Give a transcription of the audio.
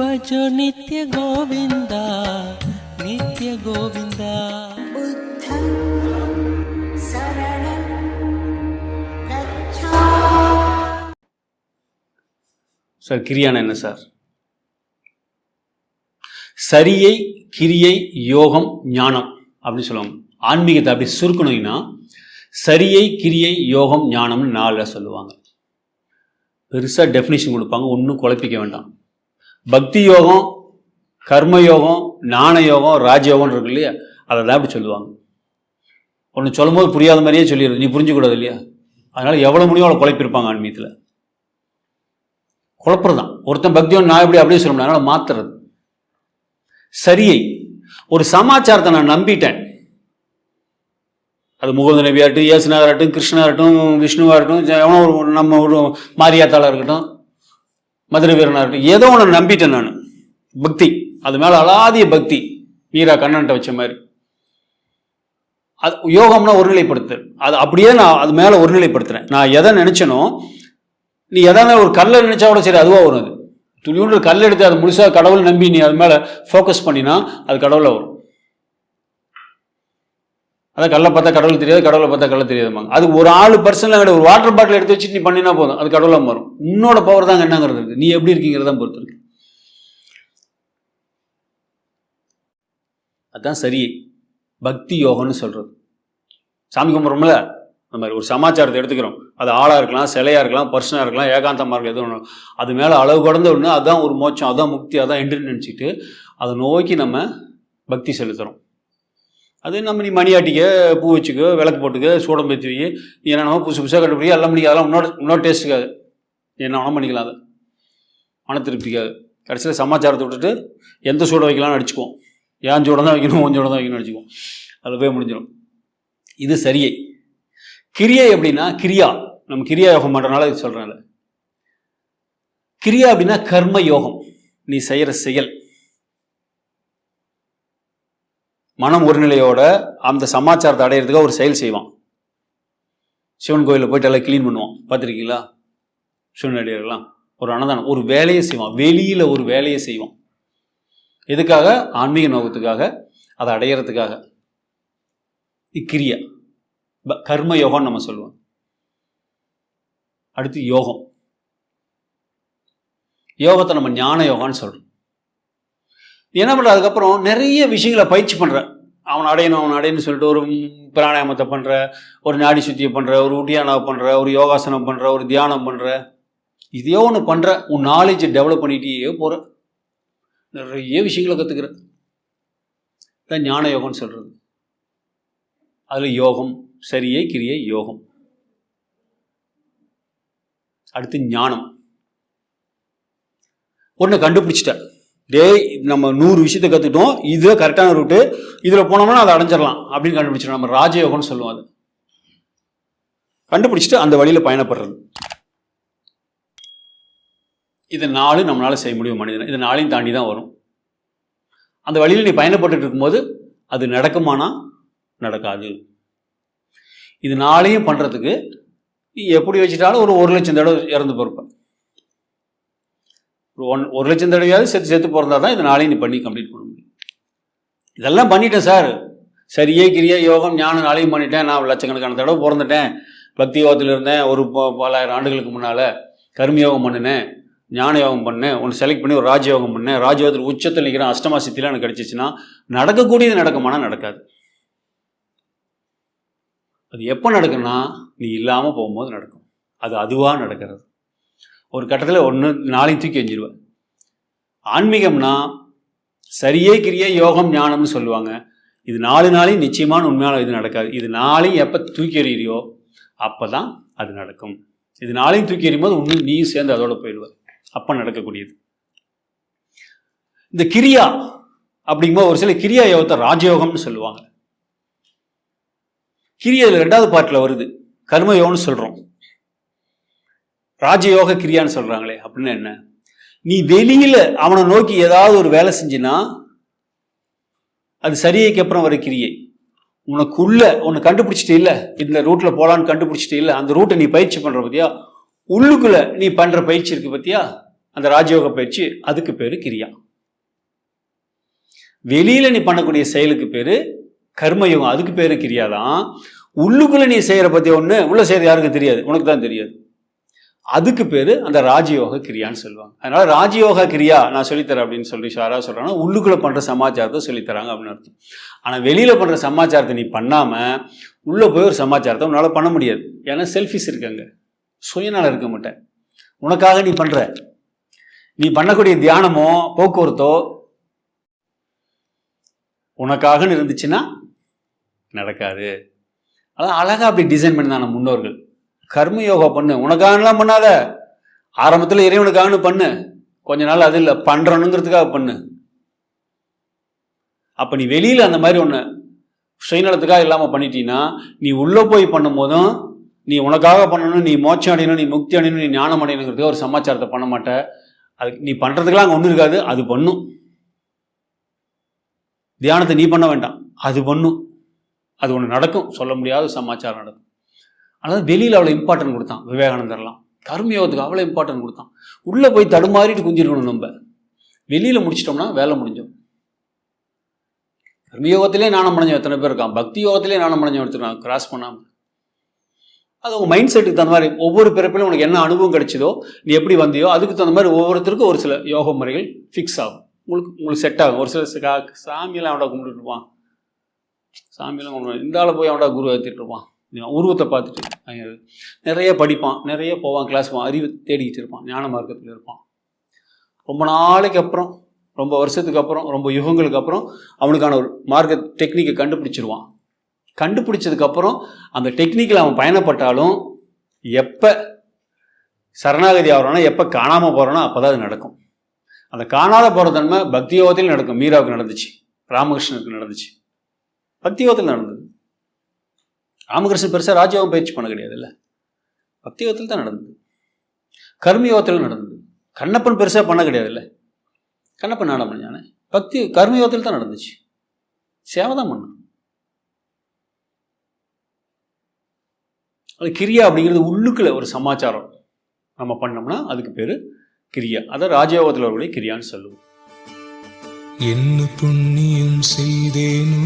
भजो नित्य गोविन्द नित्य गोविन्द बुद्धं शरणं गच्छ சார் கிரியான என்ன சார் சரியை கிரியை யோகம் ஞானம் அப்படின்னு சொல்லுவாங்க ஆன்மீகத்தை அப்படி சுருக்கணும்னா சரியை கிரியை யோகம் ஞானம்னு நாலில் சொல்லுவாங்க பெருசாக டெஃபினிஷன் கொடுப்பாங்க ஒன்றும் குழப்பிக்க வேண்டாம் பக்தி யோகம் கர்ம யோகம் ஞான யோகம் ராஜயோகம் இருக்கு இல்லையா? அதை தான் அப்படி சொல்லுவாங்க. ஒன்று சொல்லும் போது புரியாத மாதிரியே சொல்லிடுது நீ புரிஞ்சுக்கூடாது இல்லையா? அதனால் எவ்வளோ முடியும் அவ்வளோ குழப்பிருப்பாங்க ஆன்மீகத்தில். குழப்பறதான் ஒருத்தன் பக்தியோன் நான் எப்படி அப்படியே சொல்ல முடியும் அதனால் மாத்துறது. சரியை. ஒரு சமாச்சாரத்தை நான் நம்பிட்டேன். அது முகுந்த நபியாகட்டும் இயேசுநாதராகட்டும் கிருஷ்ணாகட்டும் விஷ்ணுவாகட்டும் எவனோ ஒரு நம்ம ஒரு மாரியாத்தாளாக இருக்கட்டும் மதுரை வீரனாக இருக்கட்டும் ஏதோ ஒன்று நம்பிட்டேன் நான். பக்தி. அது மேலே அலாதிய பக்தி. மீரா கண்ணன்ட்ட வச்ச மாதிரி. அது யோகம்னா ஒருநிலைப்படுத்துறேன் அது அப்படியே நான் அது மேலே ஒருநிலைப்படுத்துறேன். நான் எதை நினைச்சனோ நீ எதாவது ஒரு கல்லை நினைச்சா கூட சரி அதுவாக வரும் அது. துளியோண்டு கல் எடுத்து அது முழுசாக கடவுள் நம்பி நீ அது மேலே ஃபோக்கஸ் பண்ணினா அது கடவுளில் வரும். அதான் கடலை பார்த்தா கடவுள் தெரியாது கடவுளை பார்த்தா கடலை தெரியாதுமாங்க அது ஒரு ஆள் பர்சனலாக கிடையாது ஒரு வாட்டர் பாட்டில் எடுத்து வச்சு நீ பண்ணினா போதும். அது கடவுளாக மாறும். உன்னோட பவர் தான் என்னங்கிறது இருக்கு. நீ எப்படி இருக்கீங்கிறத பொறுத்து இருக்கு. அதான் சரி. பக்தி யோகம்னு சொல்றது. சாமி கும்பிட்றோம்ல? அந்த மாதிரி ஒரு சமாச்சாரத்தை எடுத்துக்கிறோம். அது ஆளாக இருக்கலாம் சிலையாக இருக்கலாம் பர்சனாக இருக்கலாம் ஏகாந்தமாக இருக்கலாம் எதுவும் ஒன்று அது மேலே அளவு கடந்த ஒன்று அதுதான் ஒரு மோச்சம் அதுதான் முக்தி அதான் என்று நினச்சிட்டு அதை நோக்கி நம்ம பக்தி செலுத்துகிறோம் அது நம்ம நீ மணியாட்டிக்க பூ வச்சுக்க விளக்கு போட்டுக்க சூடம் பற்றி வை. நீ என்னென்னமோ புதுசு புதுசாக கட்டுப்படி எல்லாம் பண்ணி அதெல்லாம் இன்னொரு உன்னோட டேஸ்ட்டுக்காது என்ன வேணால் பண்ணிக்கலாம் அதை. மன திருப்திக்காது கடைசியில் சமாச்சாரத்தை விட்டுட்டு எந்த சூடம் வைக்கலாம்னு அடிச்சுக்குவோம் ஏன் சூடம் தான் வைக்கணும் உன் சூடம் தான் வைக்கணும்னு அடிச்சுக்குவோம் அதில் போய் முடிஞ்சிடும். இது சரியை. கிரியை அப்படின்னா கிரியா. நம்ம கிரியா யோகம் பண்ணுறனால இது சொல்கிறேன்ல கிரியா அப்படின்னா கர்ம யோகம். நீ செய்கிற செயல். மனம் ஒருநிலையோட அந்த சமாச்சாரத்தை அடையிறதுக்காக ஒரு செயல் செய்வான். சிவன் கோயிலில் போயிட்டு எல்லாம் க்ளீன் பண்ணுவான். பார்த்துருக்கீங்களா? சிவன் அடியாரெல்லாம் ஒரு அன்னதானம் ஒரு வேலையை செய்வான். வெளியில் ஒரு வேலையை செய்வான். எதுக்காக? ஆன்மீக நோக்கத்துக்காக அதை அடையிறதுக்காக. இக்கிரியா. கர்ம யோகம்னு நம்ம சொல்லுவோம். அடுத்து யோகம். யோகத்தை நம்ம ஞான யோகான்னு சொல்கிறோம் என்ன பண்ணுற அதுக்கப்புறம் நிறைய விஷயங்களை பயிற்சி பண்ணுறேன் அவன் அடையணும் அவன் அடையணும்னு சொல்லிட்டு ஒரு பிராணாயாமத்தை பண்ணுற ஒரு நாடி சுத்தியை பண்ணுற ஒரு உட்டியானாவை பண்ணுற ஒரு யோகாசனம் பண்ணுற ஒரு தியானம் பண்ணுற இதையோ ஒன்று பண்ணுற உன் நாலேஜை டெவலப் பண்ணிகிட்டே போகிறேன் நிறைய விஷயங்களை கற்றுக்கிறேன் தான் ஞான யோகம்னு சொல்கிறது அதில் யோகம் சரியை கிரியை யோகம். அடுத்து ஞானம். ஒன்று கண்டுபிடிச்சிட்டேன் டேய் நம்ம நூறு விஷயத்தை கற்றுட்டோம் இது கரெக்டான ரூட்டு இதில் போனோம்னா அதை அடைஞ்சிடலாம் அப்படின்னு கண்டுபிடிச்சிடும். நம்ம ராஜயோகம்னு சொல்லுவோம் அது. கண்டுபிடிச்சிட்டு அந்த வழியில் பயணப்படுறது. இது நாலு நம்மளால் செய்ய முடியும் மனிதன். இது நாளையும் தாண்டி தான் வரும். அந்த வழியில் நீ பயணப்பட்டு இருக்கும்போது அது நடக்குமானா? நடக்காது. இது நாளையும் பண்ணுறதுக்கு நீ எப்படி வச்சுட்டாலும் ஒரு ஒரு லட்சம் தடவை இறந்து போயிருப்பேன் ஒன் ஒரு லட்சம் தடவையாவது செத்து செத்து பிறந்தா தான் இது நாளையும் நீ பண்ணி கம்ப்ளீட் பண்ண முடியும். இதெல்லாம் பண்ணிட்டேன் சார். சரியே கிரியா யோகம் ஞானம் நாளையும் பண்ணிட்டேன். நான் லட்சக்கணக்கான தடவை பிறந்துட்டேன். பக்தி யோகத்தில் இருந்தேன். ஒரு ப- பலாயிரம் ஆண்டுகளுக்கு முன்னால் கர்மயோகம் பண்ணினேன் ஞான யோகம் பண்ணேன் ஒன்று செலக்ட் பண்ணி ஒரு ராஜயோகம் பண்ணேன் ராஜயோகத்தில் உச்சத்தில் நிற்கிறேன் அஷ்டமா சித்திலாம் எனக்கு கிடச்சிச்சின்னா நடக்கக்கூடியது நடக்குமானா நடக்காது. அது எப்போ நடக்குன்னா நீ இல்லாமல் போகும்போது நடக்கும். அது அதுவாக நடக்கிறது. ஒரு கட்டத்தில் ஒன்று நாளையும் தூக்கி எஞ்சிடுவேன் ஆன்மீகம்னா சரியே கிரியே யோகம் ஞானம்னு சொல்லுவாங்க. இது நாலு நாளையும் நிச்சயமான உண்மையான இது நடக்காது. இது நாளையும் எப்போ தூக்கி எறியோ அப்போ தான் அது நடக்கும். இது நாளையும் தூக்கி எறியும் போது ஒன்று நீயும் சேர்ந்து அதோட போயிடுவ அப்போ நடக்கக்கூடியது. இந்த கிரியா அப்படிங்கும்போது ஒரு சில கிரியா யோகத்தை ராஜயோகம்னு சொல்லுவாங்க. கிரியா ரெண்டாவது பார்ட்டில் வருது. கர்மயோகம்னு சொல்கிறோம் ராஜயோக கிரியான்னு சொல்கிறாங்களே அப்படின்னு என்ன? நீ வெளியில அவனை நோக்கி ஏதாவது ஒரு வேலை செஞ்சினா அது சரியைக்கு அப்புறம் வர கிரியை. உனக்குள்ள உன்னை கண்டுபிடிச்சிட்டே இல்லை இந்த ரூட்ல போலான்னு கண்டுபிடிச்சிட்டே இல்லை அந்த ரூட்டை நீ பயிற்சி பண்ற பத்தியா? உள்ளுக்குள்ள நீ பண்ற பயிற்சி இருக்கு பத்தியா? அந்த ராஜயோக பயிற்சி அதுக்கு பேரு கிரியா. வெளியில நீ பண்ணக்கூடிய செயலுக்கு பேரு கர்மயோகம் அதுக்கு பேரு கிரியா தான் உள்ளுக்குள்ள நீ செய்யற பத்தி ஒண்ணு? உள்ள செய்யறது யாருக்கும் தெரியாது. உனக்கு தான் தெரியாது. அதுக்கு பேர் அந்த ராஜயோக கிரியான்னு சொல்லுவாங்க. அதனால ராஜயோக கிரியா நான் சொல்லித்தரேன் அப்படின்னு சொல்லி யாரா சொல்கிறாங்கன்னா உள்ளுக்குள்ளே பண்ணுற சமாச்சாரத்தை சொல்லித்தராங்க அப்படின்னு அர்த்தம். ஆனால் வெளியில் பண்ணுற சமாச்சாரத்தை நீ பண்ணாமல் உள்ளே போய் ஒரு சமாச்சாரத்தை உன்னால் பண்ண முடியாது. ஏன்னா செல்ஃபிஸ் இருக்காங்க சுயநலம் இருக்க மாட்டேன். உனக்காக நீ பண்ணுற நீ பண்ணக்கூடிய தியானமோ போக்குவரத்தோ உனக்காகன்னு இருந்துச்சுன்னா நடக்காது. அதான் அழகாக அப்படி டிசைன் பண்ணி முன்னோர்கள். கர்ம யோகா பண்ணு. உனக்காகலாம் பண்ணாத. ஆரம்பத்தில் இறைவனுக்காகனு பண்ணு. கொஞ்ச நாள் அது இல்லை பண்ணுறணுங்கிறதுக்காக பண்ணு. அப்போ நீ வெளியில் அந்த மாதிரி ஒன்று சுயநலத்துக்காக இல்லாமல் பண்ணிட்டீங்கன்னா நீ உள்ளே போய் பண்ணும் போதும் நீ உனக்காக பண்ணணும் நீ மோட்சம் அடையணும் நீ முக்தி அடையணும் நீ ஞானம் அடையணுங்கிறதுக்கு ஒரு சமாச்சாரத்தை பண்ண மாட்ட. அதுக்கு நீ பண்ணுறதுக்கெல்லாம் அங்கே ஒன்றும் இருக்காது அது பண்ணும். தியானத்தை நீ பண்ண வேண்டாம் அது பண்ணும். அது ஒன்று நடக்கும் சொல்ல முடியாத சமாச்சாரம் நடக்கும். அதனால வெளியில் அவ்வளோ இம்பார்ட்டன்ட் கொடுத்தான். விவேகானந்தர்லாம். கர்மயோகத்துக்கு அவ்வளோ இம்பார்ட்டன்ட் கொடுத்தான். உள்ளே போய் தடுமாறிட்டு குஞ்சிருக்கணும் நம்ம. வெளியில் முடிச்சிட்டோம்னா வேலை முடிஞ்சோம். கர்மயோகத்திலே நாணம் அடைஞ்சவன் எத்தனை பேர் இருக்கான்? பக்தி யோகத்திலே நாணம் அடைஞ்சவன் எடுத்துருக்கான் கிராஸ் பண்ணாமல் அது உங்கள் மைண்ட் செட்டுக்கு தகுந்த மாதிரி ஒவ்வொரு பிறப்பிலும் உனக்கு என்ன அனுபவம் கிடைச்சதோ நீ எப்படி வந்தியோ அதுக்கு தகுந்த மாதிரி ஒவ்வொருத்தருக்கும் ஒரு சில யோக முறைகள் ஃபிக்ஸ் ஆகும். உங்களுக்கு உங்களுக்கு செட் ஆகும். ஒரு சில சாமியெல்லாம் அவன்டா கும்பிட்டுருப்பான் சாமியெல்லாம் கும்பிட்டு இந்த ஆளை போய் அவன்டா குரு ஏற்றிட்டு இருப்பான். உருவத்தை பார்த்துட்டு நிறைய படிப்பான் நிறைய போவான் கிளாஸ் போவான் அறிவு தேடிக்கிட்டு இருப்பான் ஞான மார்க்கத்தில் இருப்பான். ரொம்ப நாளைக்கு அப்புறம் ரொம்ப வருஷத்துக்கு அப்புறம் ரொம்ப யுகங்களுக்கு அப்புறம் அவனுக்கான ஒரு மார்க்க டெக்னிக்கை கண்டுபிடிச்சிருவான். கண்டுபிடிச்சதுக்கப்புறம் அந்த டெக்னிக்கில் அவன் பயணப்பட்டாலும் எப்போ சரணாகதி ஆகிறானோ எப்போ காணாமல் போகிறானோ அப்போ தான் அது நடக்கும். அந்த காணாத போகிற தன்மை பக்தி யோகத்தில் நடக்கும். மீராவுக்கு நடந்துச்சு ராமகிருஷ்ணனுக்கு நடந்துச்சு. பக்தி யோகத்தில் நடந்தது. ராமகிருஷ்ணன் பெருசாக ராஜயோகம் பயிற்சி பண்ண கிடையாது இல்லை பக்தி யோகத்தில் தான் நடந்தது. கர்மயோகத்தில் நடந்தது. கண்ணப்பன் பெருசாக பண்ண கிடையாது இல்லை கண்ணப்பன் நாடம் பண்ணானே பக்தி கர்மயோகத்தில் தான் நடந்துச்சு. சேவை தான் பண்ணான். அது கிரியா அப்படிங்கிறது உள்ளுக்குள்ள ஒரு சமாச்சாரம். நம்ம பண்ணோம்னா அதுக்கு பேர் கிரியா. அதை ராஜயோகத்தில் வரக்கூடிய கிரியான்னு சொல்லுவோம். என்ன புண்ணியம் செய்தேனோ